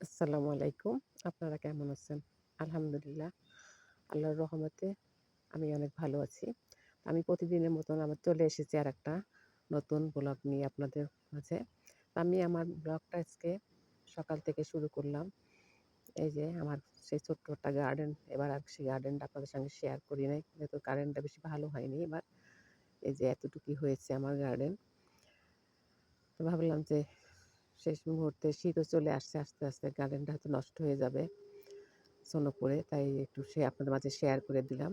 আসসালামু আলাইকুম। আপনারা কেমন আছেন? আলহামদুলিল্লাহ। আল্লাহর রহমতে আমি অনেক ভালো আছি। আমি প্রতিদিনের মতন আমার চলে এসেছি আরেকটা নতুন ব্লগ নিয়ে আপনাদের মাঝে। আমি আমার ব্লগটা আজকে সকাল থেকে শুরু করলাম। এই যে আমার সেই ছোট্ট একটা গার্ডেন, এবার আর সেই গার্ডেনটা আপনাদের সঙ্গে শেয়ার করি নাই। যেহেতু কারেন্টটা বেশি ভালো হয়নি এবার। এই যে এতটুকুই হয়েছে আমার গার্ডেন। তো ভাবলাম যে শেষ মুহূর্তে শীতও চলে আসছে আস্তে, আস্তে গার্ডেনটা হয়তো নষ্ট হয়ে যাবে স্নো পড়ে। তাই একটু সে আপনাদের মাঝে শেয়ার করে দিলাম।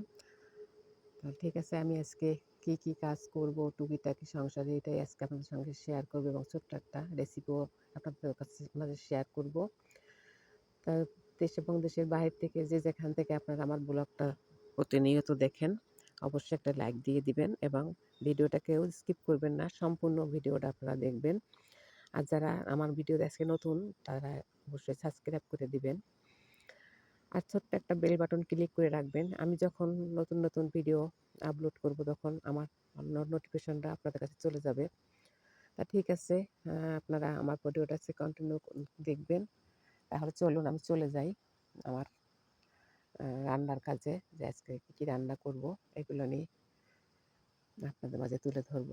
তো ঠিক আছে আমি আজকে কি, কি কাজ করব টুকিটাকি সংসারে এটাই আজকে আপনাদের সঙ্গে শেয়ার করব এবং ছোট্ট একটা রেসিপিও আপনাদের কাছে মাঝে শেয়ার করব। তা দেশ এবং দেশের বাহির থেকে যে যেখান থেকে আপনারা আমার ব্লগটা প্রতিনিয়ত দেখেন অবশ্যই একটা লাইক দিয়ে দিবেন এবং ভিডিওটাকেও স্কিপ করবেন না। সম্পূর্ণ ভিডিওটা আপনারা দেখবেন। আর যারা আমার ভিডিও আজকে নতুন তারা অবশ্যই সাবস্ক্রাইব করে দিবেন। আর ছোট্ট একটা বেল বাটন ক্লিক করে রাখবেন। আমি যখন নতুন, নতুন ভিডিও আপলোড করব তখন আমার নোটিফিকেশনটা আপনাদের কাছে চলে যাবে। তা ঠিক আছে আপনারা আমার ভিডিওটা আজকে কন্টিনিউ দেখবেন। তাহলে চলুন আমি চলে যাই আমার রান্নার কাজে যে আজকে কী, কী রান্না করব এগুলো নিয়ে আপনাদের মাঝে তুলে ধরব।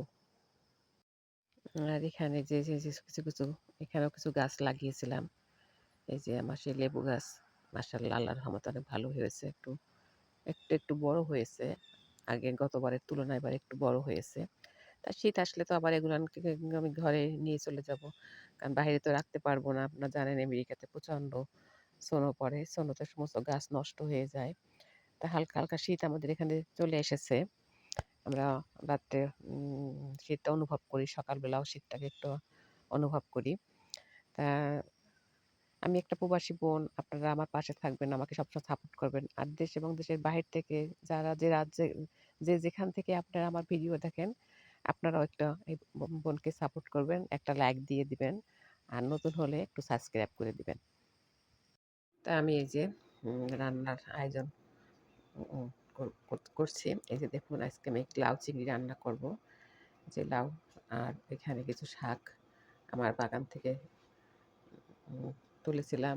আর এখানে যে, যে, কিছু, কিছু এখানেও কিছু গাছ লাগিয়েছিলাম। এই যে আমার সেই লেবু গাছ মাশাআল্লাহ আল্লাহর রহমতে অনেক ভালো হয়েছে। একটু, একটু, একটু বড় হয়েছে। আগে গতবারের তুলনায় এবার একটু বড় হয়েছে। তা শীত আসলে তো আবার এগুলানকে আমি ঘরে নিয়ে চলে যাব। কারণ বাহিরে তো রাখতে পারব না। আপনারা জানেন আমেরিকাতে প্রচণ্ড স্নো পড়ে। স্নোতে সমস্ত গাছ নষ্ট হয়ে যায়। তা হালকা, হালকা শীত আমাদের এখানে চলে এসেছে। আমরা রাত্রে শীতটা অনুভব করি। সকালবেলাও শীতটাকে একটু অনুভব করি। তা আমি একটা প্রবাসী বোন। আপনারা আমার পাশে থাকবেন, আমাকে সবসময় সাপোর্ট করবেন। আর দেশ এবং দেশের বাহির থেকে যারা যে রাজ্যে যে যেখান থেকে আপনারা আমার ভিডিও দেখেন, আপনারাও একটা এই বোনকে সাপোর্ট করবেন। একটা লাইক দিয়ে দিবেন। আর নতুন হলে একটু সাবস্ক্রাইব করে দিবেন। তা আমি এই যে রান্নার আয়োজন করছি। এই যে দেখুন আজকে আমি লাউ চিংড়ি রান্না করব। যে লাউ আর এখানে কিছু শাক আমার বাগান থেকে তুলেছিলাম।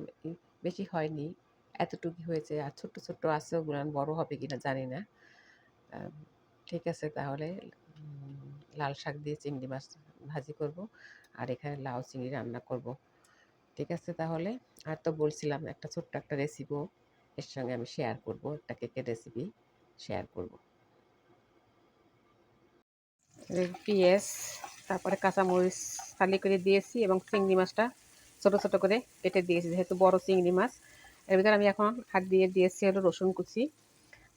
বেশি হয়নি। এতটুকু হয়েছে। আর ছোট্ট, ছোট্ট আছে ওগুলান বড় হবে কিনা জানি না। ঠিক আছে তাহলে লাল শাক দিয়ে চিংড়ি মাছ ভাজি করব। আর এখানে লাউ চিংড়ি রান্না করব। ঠিক আছে তাহলে? আর তো বলছিলাম একটা ছোট্ট একটা রেসিপিও এর সঙ্গে আমি শেয়ার করব। একটা কেকের রেসিপি শেয়ার করব। পেঁয়াজ, তারপরে কাঁচামরিচ ফালি করে দিয়েছি এবং চিংড়ি মাছটা ছোট, ছোট করে কেটে দিয়েছি যেহেতু বড় চিংড়ি মাছ। এর ভিতরে আমি এখন হাত দিয়ে দিয়েছি হলো রসুন কুচি।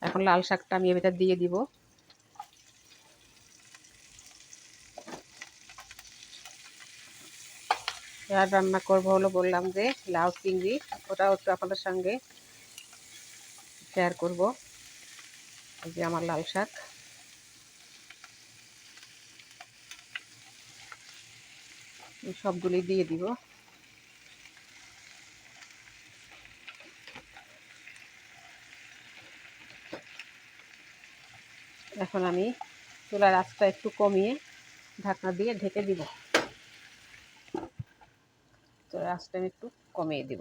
এখন লাল শাকটা আমি এর ভিতর দিয়ে দিব। আর রান্না করব হলো বললাম যে লাউ চিংড়ি ওটাও একটু আপনাদের সঙ্গে শেয়ার করব। এই যে আমার লাল শাক। সবগুলি দিয়ে দিব। এখন আমি চুলার আঁচটা একটু কমিয়ে ঢাকনা দিয়ে ঢেকে দিব। চুলার আঁচটা আমি একটু কমিয়ে দিব।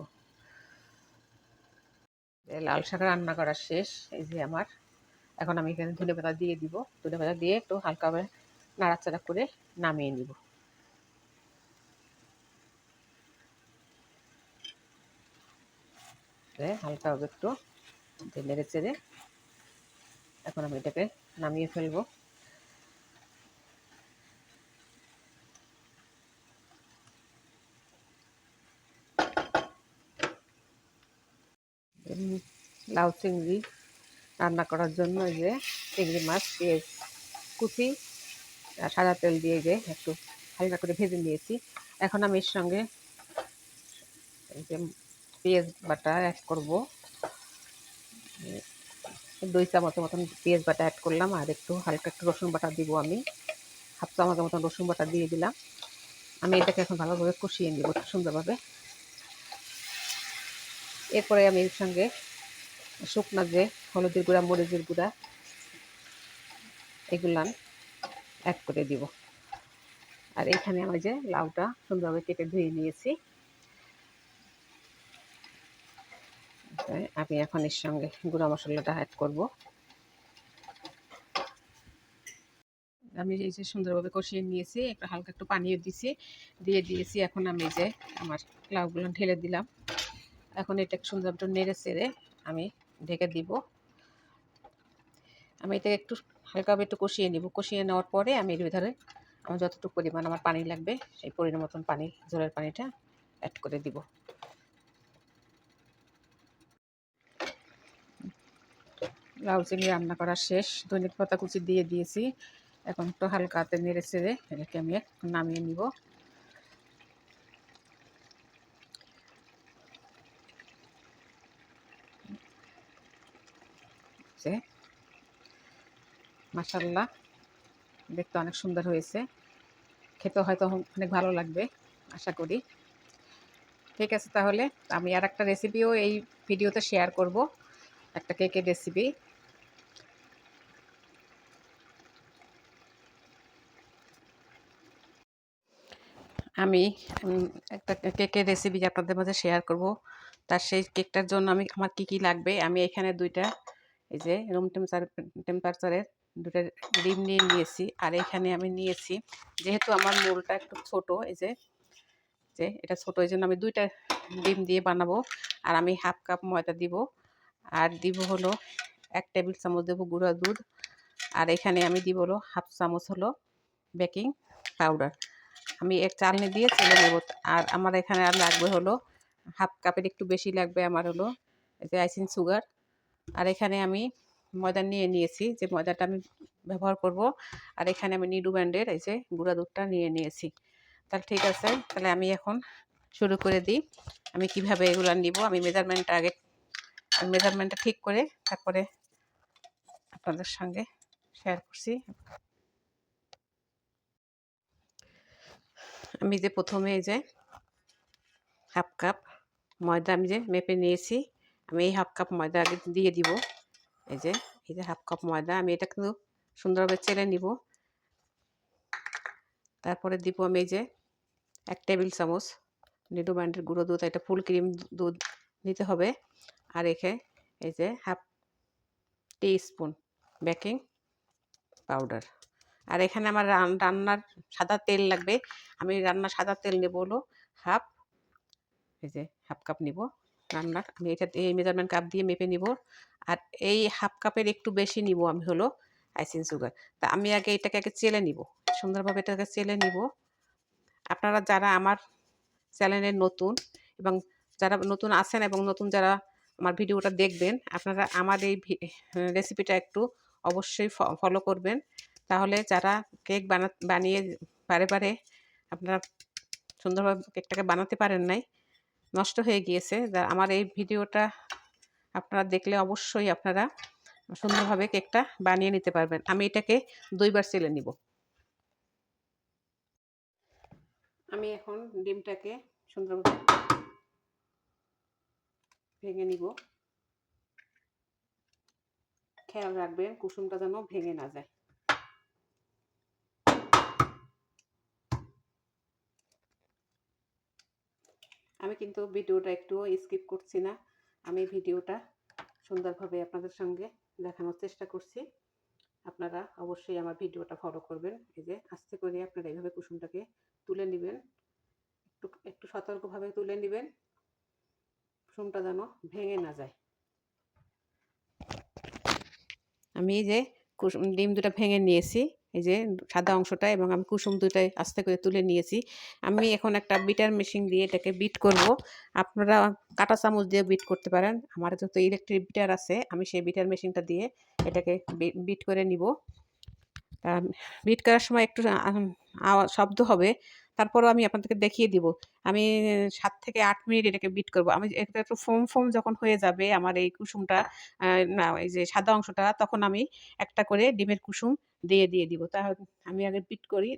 লাল শাক রান্না করা শেষ। এই যে আমার। এখন আমি এখানে ধনেপাতা দিয়ে দিব। ধনেপাতা দিয়ে একটু হালকাভাবে নাড়াচাড়া করে নামিয়ে নিব। হালকাভাবে একটু নেড়ে চেড়ে এখন আমি এটাকে নামিয়ে ফেলব। লাউ, চিংড়ি রান্না করার জন্য যে চিংড়ি মাছ পেঁয়াজ কুচি সাদা তেল দিয়ে যে একটু হালকা করে ভেজে নিয়েছি। এখন আমি এর সঙ্গে যে পেঁয়াজ বাটা অ্যাড করব। দুই চামচের মতন পেঁয়াজ বাটা অ্যাড করলাম আর একটু হালকা একটু রসুন বাটা দিব আমি। হাফ চামচের মতন রসুন বাটা দিয়ে দিলাম। আমি এটাকে এখন ভালোভাবে কষিয়ে নিব সুন্দরভাবে। এরপরে আমি এর সঙ্গে শুকনা যে হলুদের গুঁড়া, মরিচের গুঁড়া এগুলান অ্যাড করে দিব। আর এখানে আমি যে লাউটা সুন্দরভাবে কেটে ধুয়ে নিয়েছি। আমি এখন এর সঙ্গে গুঁড়া মশলাটা অ্যাড করব। আমি এই যে সুন্দরভাবে কষিয়ে নিয়েছি, একটু হালকা একটু পানিও দিয়েছি দিয়ে দিয়েছি। এখন আমি যে আমার লাউগুলো ঢেলে দিলাম। এখন এটা সুন্দর একটু নেড়ে চেড়ে আমি ঢেকে দিব। আমি এটা একটু হালকাভাবে একটু কষিয়ে নিব। কষিয়ে নেওয়ার পরে আমি এর ভিতরে আমার যতটুকু পরিমাণ আমার পানি লাগবে, সেই পরিমাণ মতন পানি জলের পানিটা অ্যাড করে দিব। লাউ চিংড়ি রান্না করা শেষ। দৈনিক পাতা কুচি দিয়ে দিয়েছি। এখন একটু হালকা হাতে নেড়ে চেড়ে এটাকে আমি নামিয়ে নিব। যে মাসাল্লাহ দেখতে অনেক সুন্দর হয়েছে। খেতে হয়তো অনেক ভালো লাগবে, আশা করি। ঠিক আছে তাহলে, আমি আর একটা রেসিপিও এই ভিডিওতে শেয়ার করব। একটা কেকের রেসিপি আমি একটা কেকের রেসিপি আপনাদের মাঝে শেয়ার করব। তার সেই কেকটার জন্য আমি, আমার কি কি লাগবে? আমি এখানে দুইটা, এই যে রুম টেম্পার টেম্পারেচারের দুটো ডিম নিয়ে নিয়েছি। আর এখানে আমি নিয়েছি, যেহেতু আমার মোলটা একটু ছোট, এই যে যে এটা ছোট, এই জন্য আমি দুইটা ডিম দিয়ে বানাবো। আর আমি হাফ কাপ ময়দা দিব। আর দিব হলো এক টেবিল চামচ দেবো গুঁড়া দুধ। আর এখানে আমি দিব হলো হাফ চামচ হলো বেকিং পাউডার। আমি এক চালনি দিয়ে চেলে নেব। আর আমার এখানে আর লাগবে হলো হাফ কাপের একটু বেশি লাগবে আমার হলো, এই যে আইসিং সুগার। আর এখানে আমি ময়দা নিয়ে নিয়েছি যে ময়দাটা আমি ব্যবহার করব। আর এখানে আমি নিডু ব্যান্ডের এই যে গুঁড়া দুধটা নিয়ে নিয়েছি। তাহলে ঠিক আছে, তাহলে আমি এখন শুরু করে দিই। আমি কীভাবে এগুলো নিব, আমি মেজারমেন্টটা আগে, মেজারমেন্টটা ঠিক করে তারপরে আপনাদের সঙ্গে শেয়ার করছি। আমি যে প্রথমে যে হাফ কাপ ময়দা আমি যে মেপে নিয়েছি, আমি এই হাফ কাপ ময়দা আগে দিয়ে দিব। এই যে এই যে হাফ কাপ ময়দা, আমি এটা কিন্তু সুন্দরভাবে চেলে নিব। তারপরে দিব আমি এই যে এক টেবিল চামচ নিডু ব্যান্ডের গুঁড়ো দুধ, এটা ফুল ক্রিম দুধ নিতে হবে। আর রেখে এই যে half teaspoon baking powder আর এখানে আমার রান্নার সাদা তেল লাগবে। আমি রান্নার সাদা তেল নেব হলো হাফ এই যে হাফ কাপ নিব। রান্নার আমি এটা এই মেজারমেন্ট কাপ দিয়ে মেপে নিব। আর এই হাফ কাপের একটু বেশি নিব আমি হলো আইসিং সুগার তা আমি আগে এটাকে আগে চেলে নিব। সুন্দরভাবে এটাকে চেলে নিব। আপনারা যারা আমার চ্যানেলে নতুন এবং যারা নতুন আছেন এবং নতুন যারা আমার ভিডিওটা দেখবেন, আপনারা আমার এই রেসিপিটা একটু অবশ্যই ফলো করবেন। তাহলে যারা কেক বানা, বানিয়ে, বারে বারে আপনারা সুন্দরভাবে কেকটাকে বানাতে পারেন নাই নষ্ট হয়ে গিয়েছে। আমার এই ভিডিওটা আপনারা দেখলে অবশ্যই আপনারা সুন্দরভাবে কেকটা বানিয়ে নিতে পারবেন। আমি এটাকে দুইবার চেলে নিব। আমি এখন ডিমটাকে সুন্দরভাবে ভেঙে নিব। খেয়াল রাখবেন কুসুমটা যেন ভেঙে না যায়। আমি কিন্তু ভিডিওটা একটু স্কিপ করছি না। আমি ভিডিওটা সুন্দরভাবে আপনাদের সঙ্গে দেখানোর চেষ্টা করছি। আপনারা অবশ্যই আমার ভিডিওটা ফলো করবেন। এই যে আস্তে করে আপনারা এইভাবে কুসুমটাকে তুলে নেবেন। একটু একটু সতর্কভাবে তুলে নেবেন। কুসুমটা যেন ভেঙে না যায়। আমি এই যে কুসুম, ডিম দুটা ভেঙে নিয়েছি। এই যে সাদা অংশটা এবং আমি কুসুম দুটাই আস্তে করে তুলে নিয়েছি। আমি এখন একটা বিটার মেশিন দিয়ে এটাকে বিট করব। আপনারা কাটা চামচ দিয়ে বিট করতে পারেন। আমার যত ইলেকট্রিক বিটার আছে, আমি সেই বিটার মেশিনটা দিয়ে এটাকে বিট করে নিব। বিট করার সময় একটু শব্দ হবে। তারপরও আমি আপনাদেরকে দেখিয়ে দিব। আমি সাত থেকে আট মিনিট এটাকে বিট করব। আমি এটা একটু ফোম ফোম যখন হয়ে যাবে আমার এই কুসুমটা না, এই যে সাদা অংশটা, তখন আমি একটা করে ডিমের কুসুম দিয়ে দিয়ে দিব। তাহলে আমি আগে বিট করি।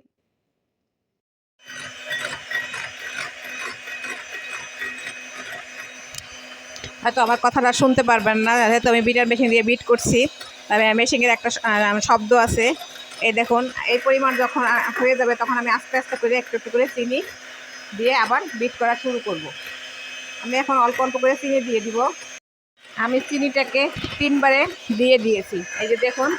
হয়তো আমার কথাটা শুনতে পারবেন না যেহেতু আমি বিটার মেশিন দিয়ে বিট করছি। তবে মেশিনের একটা শব্দ আছে। এই দেখুন, এই পরিমাণ যখন হয়ে যাবে তখন আমি আস্তে আস্তে করে একটু একটু করে চিনি দিয়ে আবার বিট করা শুরু করব। আমি এখন অল্প অল্প করে চিনি দিয়ে দিব আমি চিনিটাকে তিনবারে দিয়ে দিয়েছি এই যে দেখুন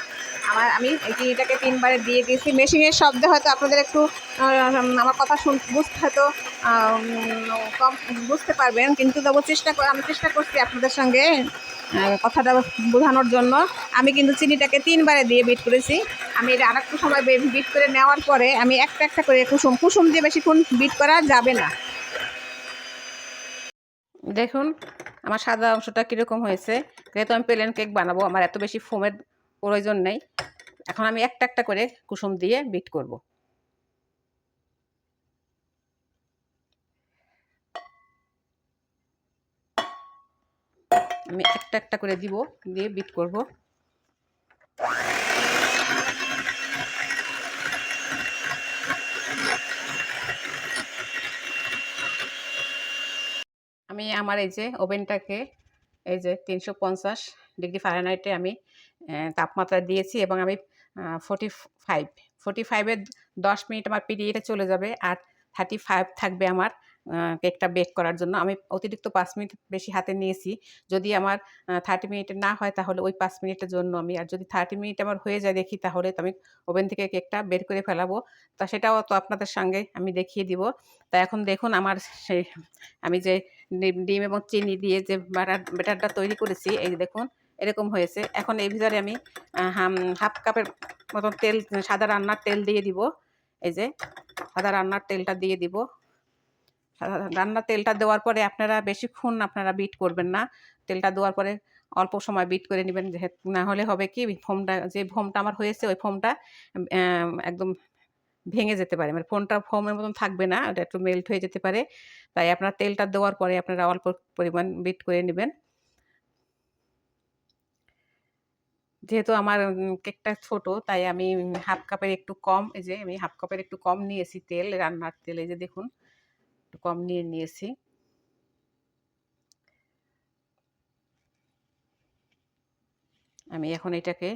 আমার, আমি চিনিটাকে তিনবারে দিয়ে দিয়েছি। মেশিনের শব্দ হয়তো আপনাদের একটু আমার কথা শুন, বুঝতে হয়তো কম, বুঝতে পারবেন। কিন্তু তবু চেষ্টা আমি চেষ্টা করছি আপনাদের সঙ্গে কথাটা বোঝানোর জন্য। আমি কিন্তু চিনিটাকে তিনবারে দিয়ে বিট করেছি। আমি এটা আরেকটু সময় বিট করে নেওয়ার পরে আমি একটা একটা করে কুসুম কুসুম দিয়ে বেশিক্ষণ বিট করা যাবে না। দেখুন, আমার সাদা অংশটা কীরকম হয়েছে। যেহেতু আমি প্লেন কেক বানাবো, আমার এত বেশি ফোমের প্রয়োজন নেই। এখন আমি একটা একটা করে কুসুম দিয়ে বিট করব। আমি একটা একটা করে দিব, দিয়ে বিট করব। আমি আমার এই যে ওভেনটাকে, এই যে তিনশো পঞ্চাশ ডিগ্রি ফারেনহাইটে আমি তাপমাত্রা দিয়েছি এবং আমি ফোর্টি ফাইভ ফোর্টি ফাইভের দশ মিনিট আমার পিরিয়ডে চলে যাবে আর থার্টি ফাইভ থাকবে আমার কেকটা বেক করার জন্য। আমি অতিরিক্ত পাঁচ মিনিট বেশি হাতে নিয়েছি। যদি আমার থার্টি মিনিটে না হয় তাহলে ওই পাঁচ মিনিটের জন্য আমি, আর যদি থার্টি মিনিট আমার হয়ে যায় দেখি তাহলে তো আমি ওভেন থেকে কেকটা বের করে ফেলাবো। তা সেটাও তো আপনাদের সঙ্গে আমি দেখিয়ে দিব। তা এখন দেখুন আমার সেই, আমি যে ডিম এবং চিনি দিয়ে যে বাটার, ব্যাটারটা তৈরি করেছি, এই দেখুন। এরকম হয়েছে। এখন এই ভিতরে আমি হাফ কাপের মতন তেল, সাদা রান্নার তেল দিয়ে দিব। এই যে, সাদা রান্নার তেলটা দিয়ে দিব। রান্নার তেলটা দেওয়ার পরে আপনারা বেশিক্ষণ আপনারা বিট করবেন না। তেলটা দেওয়ার পরে অল্প সময় বিট করে নেবেন। না হলে হবে কি, ফোমটা, যে ফোমটা আমার হয়েছে, ওই ফোমটা একদম ভেঙে যেতে পারে। মানে ফোনটা ফোমের মতন থাকবে না, ওটা একটু মেল্ট হয়ে যেতে পারে। তাই আপনার তেলটা দেওয়ার পরে আপনারা অল্প পরিমাণ বিট করে নেবেন। যেহেতু আমার কেকটা ছোট, তাই আমি হাফ কাপের একটু কম, এই যে আমি হাফ কাপের একটু কম নিয়েছি তেল, রান্নার তেল, এই যে দেখুন, একটু কম নিয়ে নিয়েছি। আমি এখন এটাকে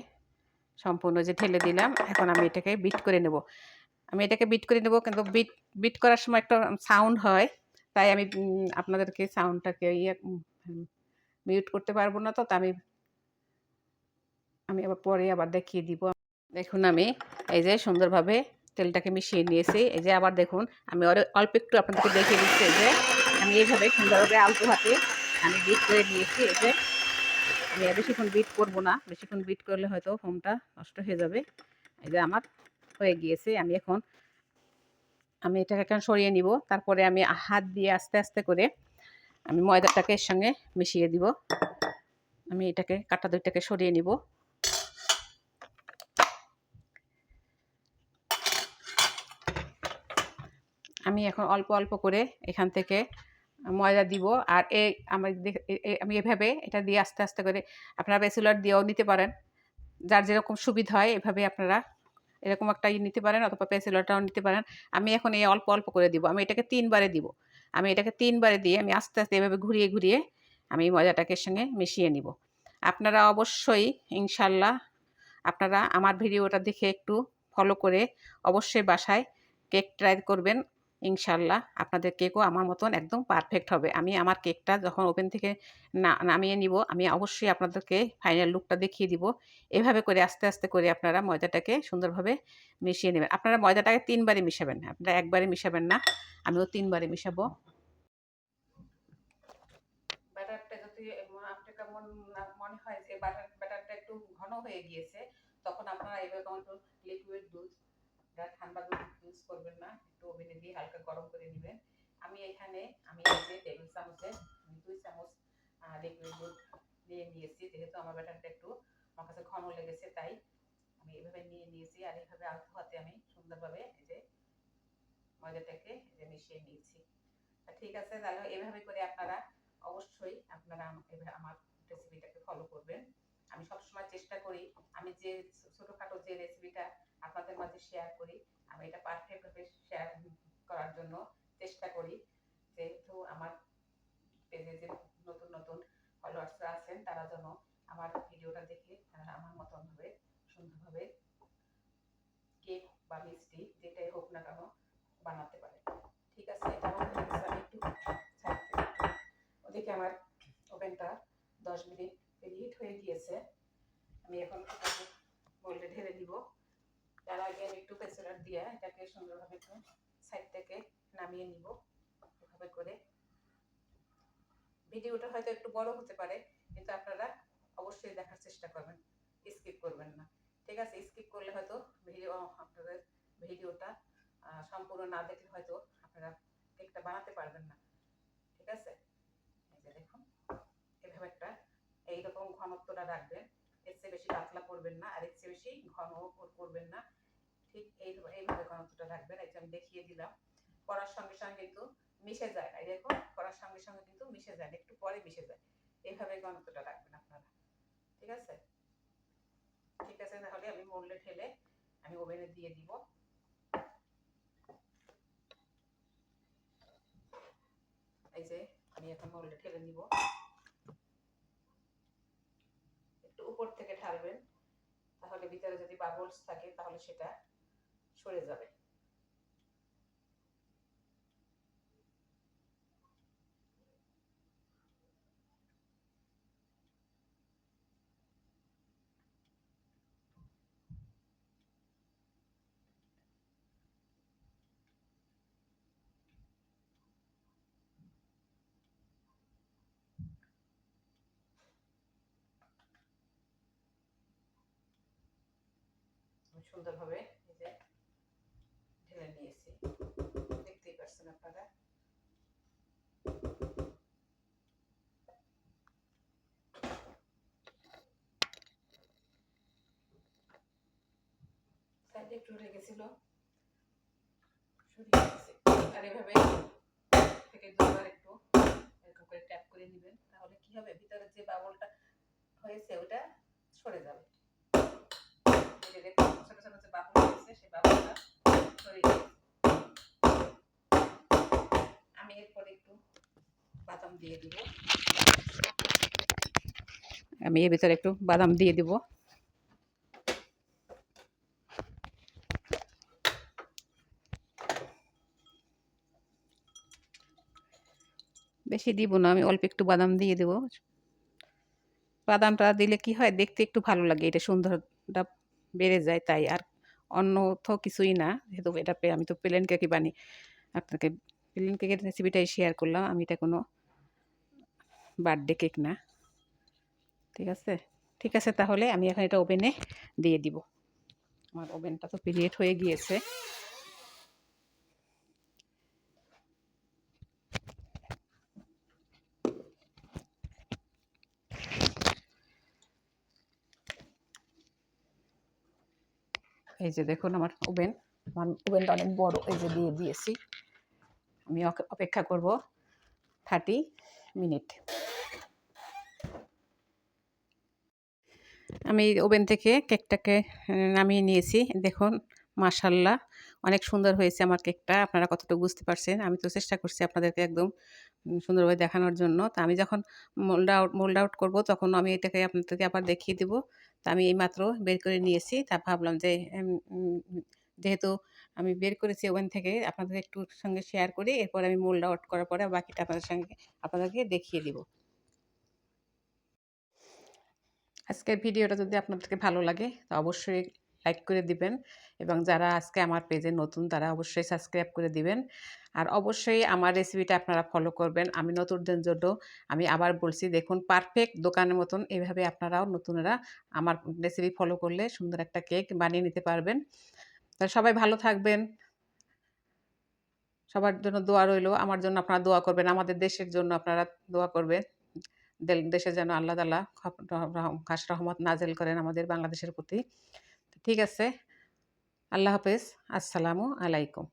সম্পূর্ণ যে ঢেলে দিলাম, এখন আমি এটাকে বিট করে নেব। আমি এটাকে বিট করে নেব, কিন্তু বিট বিট করার সময় একটা সাউন্ড হয়, তাই আমি আপনাদেরকে সাউন্ডটাকে ইয়ে মিউট করতে পারব না তো, তা আমি আমি আবার পরে আবার দেখিয়ে দিব। দেখুন আমি এই যে সুন্দরভাবে তেলটাকে মিশিয়ে নিয়েছি। এই যে আবার দেখুন, আমি অল্প একটু আপনাদেরকে দেখিয়ে দিচ্ছি এই যে, আমি এইভাবে সুন্দরভাবে আলতো হাতে আমি বিট করে নিয়েছি। এই যে, আমি বেশিক্ষণ বিট করব না। বেশিক্ষণ বিট করলে হয়তো ফোমটা নষ্ট হয়ে যাবে। এই যে আমার হয়ে গিয়েছে। আমি এখন, আমি এটাকে এখন সরিয়ে নিব। তারপরে আমি হাত দিয়ে আস্তে আস্তে করে আমি ময়দাটাকে এর সঙ্গে মিশিয়ে দিব। আমি এটাকে, কাটা দুইটাকে সরিয়ে নিব। আমি এখন অল্প অল্প করে এখান থেকে ময়দা দিব। আর এই আমি এ- এ- আমি এভাবে এটা দিয়ে আস্তে আস্তে করে আপনারা বেসুলার দিয়েও নিতে পারেন। যার যেরকম সুবিধা হয় এভাবে আপনারা এরকম একটা ই নিতে পারেন অথবা পেসিলটাও নিতে পারেন। আমি এখন এই অল্প অল্প করে দিব। আমি এটাকে তিনবারে দিব। আমি এটাকে তিনবারে দিয়ে আমি আস্তে আস্তে এভাবে ঘুরিয়ে ঘুরিয়ে আমি ময়দাটাকে সঙ্গে মিশিয়ে নিব। আপনারা অবশ্যই ইনশাল্লাহ আপনারা আমার ভিডিওটা দেখে একটু ফলো করে অবশ্যই বাসায় কেক ট্রাই করবেন। ইনশাল্লাহ আপনাদের কেকও আমার মতন একদম পারফেক্ট হবে। আমি আমার কেকটা যখন ওভেন থেকে না, নামিয়ে নিব, আমি অবশ্যই আপনাদেরকে ফাইনাল লুকটা দেখিয়ে দিব। এভাবে করে আস্তে আস্তে করে আপনারা ময়দাটাকে সুন্দরভাবে মিশিয়ে নেবেন। আপনারা ময়দাটাকে তিনবারে মিশাবেন, আপনারা একবারে মিশাবেন না, আমিও তিনবারে মিশাবো। ব্যাটারটা যদি আপনার কেমন মনে হয় যে ব্যাটারটা একটু ঘন হয়ে গিয়েছে, তখন আপনারা একটু লিকুইড দুধ বা ঠান্ডা দুধ ইউজ করবেন না, একটু ওভেনে দিয়ে হালকা গরম করে নেবেন। আমি এখানে, আমি যে টেবিল চামচে দুই চামচ লিকুইড দুধ নিয়ে নিয়েছি, যেহেতু আমার ব্যাটারটা একটু আমার কাছে ঘন লেগেছে, তাই আমি এভাবে নিয়ে নিয়েছি আর এইভাবে আলতো হাতে আমি সুন্দরভাবে এই যে ময়দাটাকে যে মিশিয়ে নিয়েছি। ঠিক আছে, তাহলে এভাবে করে আপনারা অবশ্যই আপনারা আমার রেসিপিটাকে ফলো করবেন। আমি সবসময় চেষ্টা করি আমি যে ছোটখাটো যে রেসিপিটা আপনাদের মাঝে শেয়ার করি, আমি এটা পারফেক্টভাবে শেয়ার করার জন্য চেষ্টা করি। যেহেতু আমার পেজে যে নতুন নতুন ফলোয়ার্সরা আছেন, তারা যেন আমার ভিডিওটা দেখে তারা আমার মতন ভাবে সুন্দরভাবে কেক বা মিষ্টি যেটাই হোক না কেন বানাতে পারে। ঠিক আছে, এটা একটু ওদিকে আমার ওভেনটা দশ মিনিট হিট হয়ে গিয়েছে। আমি এখন এটাকে ঢেলে দিব। তার আগে আমি একটু প্রেসারার দিয়ে এটাকে সুন্দরভাবে একটু সাইড থেকে নামিয়ে নিব এভাবে করে। ভিডিওটা হয়তো একটু বড় হতে পারে, কিন্তু আপনারা অবশ্যই দেখার চেষ্টা করবেন স্কিপ করবেন না। ঠিক আছে স্কিপ করলে হয়তো ভিডিও আপনাদের ভিডিওটা সম্পূর্ণ না দেখলে হয়তো আপনারা কেকটা বানাতে পারবেন না। ঠিক আছে? এই যে দেখুন, এভাবে একটা এইরকম ঘনত্বটা রাখবেন। এর চেয়ে বেশি পাতলা করবেন না, আর এর চেয়ে বেশি ঘন করবেন না। ঠিক এইভাবে এইভাবে ঘনত্বটা রাখবেন। এই যে আমি দেখিয়ে দিলাম। করার সঙ্গে সঙ্গে কিন্তু মিশে যায় না। এই দেখুন, করার সঙ্গে সঙ্গে কিন্তু মিশে যায় একটু পরে মিশে যায়। এইভাবে ঘনত্বটা রাখবেন আপনারা। ঠিক আছে? ঠিক আছে, তাহলে আমি মোল্ডে ঢেলে আমি ওভেনে দিয়ে দিব। এই যে আমি এখন মোল্ডে ঢেলে নিব। একটু উপর থেকে ঢালবেন। তাহলে ভিতরে যদি বাবলস থাকে তাহলে সেটা সরে যাবে। সুন্দরভাবে এই ঢেলে নিয়েছি। দেখতেই পাচ্ছেন আপনারা। সাইডে একটু রয়ে গেছিল। আর এভাবে থেকে দুবার একটু এরকম করে ট্যাপ করে দিবেন তাহলে কি হবে? ভিতরে যে বাবলটা হয়েছে, ওটা সরে যাবে এই যে দেখুন ছোট ছোট সেই বাবলটা সরে গেছে আমি এরপরে একটু বাদাম দিয়ে দিব। আমি এর ভিতরে একটু বাদাম দিয়ে দিব। বেশি দিব না, আমি অল্প একটু বাদাম দিয়ে দেব। বাদামটা দিলে কি হয়, দেখতে একটু ভালো লাগে, এটা সুন্দরটা বেড়ে যায়, তাই আর অন্য তো কিছুই না। যেহেতু এটা আমি তো প্লেন কেকই বানি আপনাকে প্লেন কেকের রেসিপিটাই শেয়ার করলাম। আমি এটা কোনো বার্থডে কেক না। ঠিক আছে? ঠিক আছে তাহলে আমি এখন এটা ওভেনে দিয়ে দিব। আমার ওভেনটা তো পিরিয়ড হয়ে গিয়েছে। এই যে দেখুন আমার ওভেন, আমার ওভেনটা অনেক বড়, এই যে দিয়ে দিয়েছি। আমি অপেক্ষা করব থার্টি মিনিট। আমি ওভেন থেকে কেকটাকে নামিয়ে নিয়েছি। দেখুন, মাশাল্লাহ, অনেক সুন্দর হয়েছে আমার কেকটা। আপনারা কতটুকু বুঝতে পারছেন? আমি তো চেষ্টা করছি আপনাদেরকে একদম সুন্দরভাবে দেখানোর জন্য। তা আমি যখন মোল্ড আউট মোল্ড আউট করব, তখন আমি এটাকে আপনাদেরকে আবার দেখিয়ে দিব। তা আমি এইমাত্র বের করে নিয়েছি। তা ভাবলাম যে যেহেতু আমি বের করেছি ওখান থেকে, আপনাদের একটু সঙ্গে শেয়ার করি, এরপর আমি মোল্ড আউট করার পরে বাকিটা আপনাদের সঙ্গে আপনাদেরকে দেখিয়ে দিব। আজকের ভিডিওটা যদি আপনাদেরকে ভালো লাগে, তা অবশ্যই লাইক করে দিবেন এবং যারা আজকে আমার পেজে নতুন তারা অবশ্যই সাবস্ক্রাইব করে দিবেন। আর অবশ্যই আমার রেসিপিটা আপনারা ফলো করবেন। আমি নতুনদের জন্য আমি আবার বলছি, দেখুন পারফেক্ট দোকানের মতন এইভাবে আপনারাও নতুনরা আমার রেসিপি ফলো করলে সুন্দর একটা কেক বানিয়ে নিতে পারবেন। তা সবাই ভালো থাকবেন। সবার জন্য দোয়া রইল। আমার জন্য আপনারা দোয়া করবেন। আমাদের দেশের জন্য আপনারা দোয়া করবেন। দেশে যেন আল্লাহ তালা খাস রহমত নাজেল করেন আমাদের বাংলাদেশের প্রতি। ঠিক আছে আল্লাহ হাফেজ আসসালামু আলাইকুম